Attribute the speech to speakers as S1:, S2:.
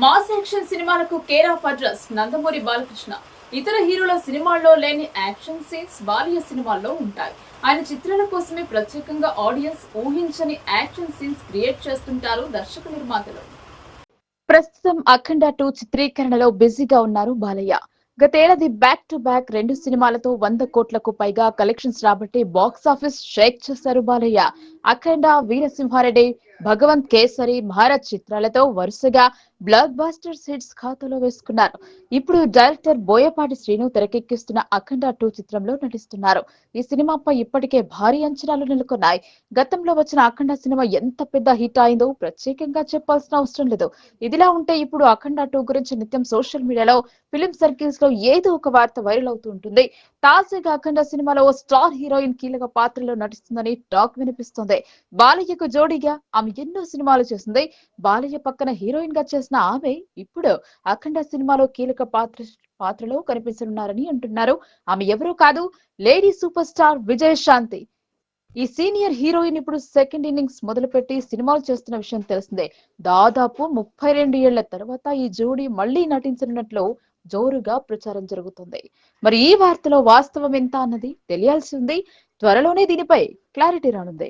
S1: Mass action సినిమాలకు care of address Nandamuri Balakrishna. ఇతర హీరోల సినిమాల్లో లేని యాక్షన్ సీన్స్ బాలయ్య సినిమాల్లో ఉంటాయి. ఆయన చిత్రాల కోసమే ప్రత్యేకంగా ఆడియన్స్ ఊహించని యాక్షన్ సీన్స్ క్రియేట్ చేస్తుంటారు దర్శక నిర్మాతలు. ప్రస్తుతం అఖండ టూ చిత్రీకరణలో బిజీగా ఉన్నారు బాలయ్య. గతేడాది బ్యాక్ టు బ్యాక్ రెండు సినిమాలతో వంద కోట్లకు పైగా కలెక్షన్స్ రాబట్టి బాక్స్ ఆఫీస్ షేక్ చేశారు బాలయ్య. అఖండ వీరసింహారెడ్డి భగవంత్ కేసరి మహారాజ్ చిత్రాలతో వరుసగా బ్లాక్ బాస్టర్స్ హిట్స్ ఖాతాలో వేసుకున్నారు. ఇప్పుడు డైరెక్టర్ బోయపాటి శ్రీను తెరకెక్కిస్తున్న అఖండ టూ చిత్రంలో నటిస్తున్నారు. ఈ సినిమాపై ఇప్పటికే భారీ అంచనాలు నెలకొన్నాయి. గతంలో వచ్చిన అఖండ సినిమా ఎంత పెద్ద హిట్ అయిందో ప్రత్యేకంగా చెప్పాల్సిన అవసరం లేదు. ఇదిలా ఉంటే ఇప్పుడు అఖండ టూ గురించి నిత్యం సోషల్ మీడియాలో ఫిలిం సర్కిల్స్లో ఏదో ఒక వార్త వైరల్ అవుతూ ఉంటుంది. తాజాగా అఖండ సినిమాలో ఓ స్టార్ హీరోయిన్ కీలక పాత్రలో నటిస్తుందని టాక్ వినిపిస్తుంది. బాలయ్యకు జోడీగా ఆమె ఎన్నో సినిమాలు చేసింది బాలయ్య పక్కన హీరోయిన్గా చేసిన ఆమె ఇప్పుడు అఖండ సినిమాలో కీలక పాత్ర పాత్రలో కనిపిస్తున్నారని అంటున్నారు. ఆమె ఎవరూ కాదు లేడీ సూపర్ స్టార్ విజయశాంతి ఈ సీనియర్ హీరోయిన్ ఇప్పుడు సెకండ్ ఇన్నింగ్స్ మొదలుపెట్టి సినిమాలు చేస్తున్న విషయం తెలిసిందే. దాదాపు ముప్పై రెండు ఏళ్ళ తర్వాత ఈ జోడీ మళ్ళీ నటించనున్నట్లు జోరుగా ప్రచారం జరుగుతుంది. మరి ఈ వార్తలో వాస్తవం ఎంత అన్నది తెలియాల్సి ఉంది. త్వరలోనే దీనిపై క్లారిటీ రానుంది.